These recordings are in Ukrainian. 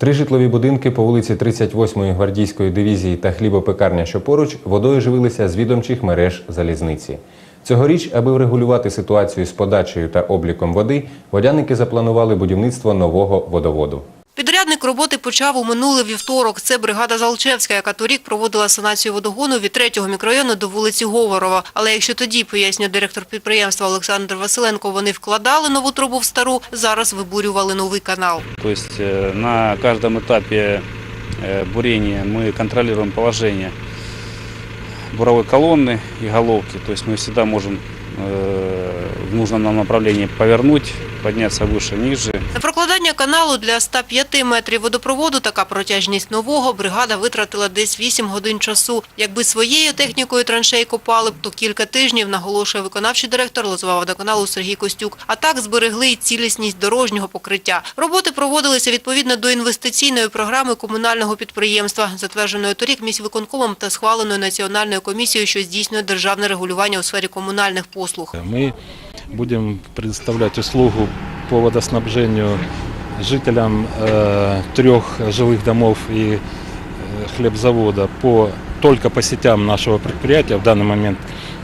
Три житлові будинки по вулиці 38-ї гвардійської дивізії та хлібопекарня, що поруч, водою живилися з відомчих мереж залізниці. Цьогоріч, аби врегулювати ситуацію з подачею та обліком води, водяники запланували будівництво нового водоводу. Підрядник роботи почав у минулий вівторок. Це бригада Залчевська, яка торік проводила санацію водогону від третього мікрорайону до вулиці Говорова. Але якщо тоді, пояснює директор підприємства Олександр Василенко, вони вкладали нову трубу в стару, зараз вибурювали новий канал. То есть э, на каждом этапе э, бурения мы контролируем положение буровой колонны и головки. То есть мы всегда можем э, в нужном нам направлении повернуть, подняться выше, ниже. Прокладання каналу для 105 метрів водопроводу така протяжність нового бригада витратила десь 8 годин часу. Якби своєю технікою траншей копали б, то кілька тижнів, наголошує виконавчий директор Лозова водоканалу Сергій Костюк. А так зберегли й цілісність дорожнього покриття. Роботи проводилися відповідно до інвестиційної програми комунального підприємства, затвердженої торік міськвиконкомом та схваленої національною комісією, що здійснює державне регулювання у сфері комунальних послуг. Мы будем предоставлять услугу по водоснабжению жителям э, трех жилых домов и э, хлебзавода по, только по сетям нашего предприятия. В данный момент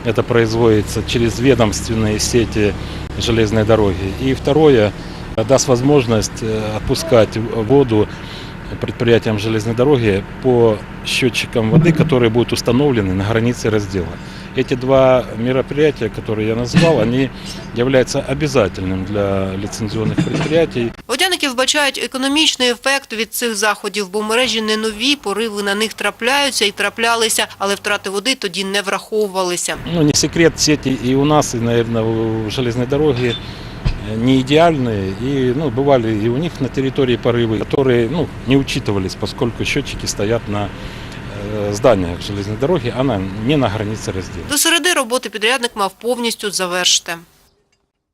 это производится через ведомственные сети железной дороги. И второе, э, даст возможность э, отпускать воду предприятиям железной дороги по счетчикам воды, которые будут установлены на границе раздела. Эти два мероприятия, которые я назвал, они являются обязательным для лицензионных предприятий. Водяники вбачають економічний ефект від цих заходів, бо мережі не нові, пориви на них трапляються і траплялися, але втрати води тоді не враховувалися. Ну, не секрет, сети и у нас, и, наверное, у железной дороги э, не идеальные. И ну, бывали и у них на территории порывы, которые ну, не учитывались, поскольку счетчики стоят на э, зданиях железной дороги, она не на границе раздела. До середи роботи підрядник мав повністю завершити.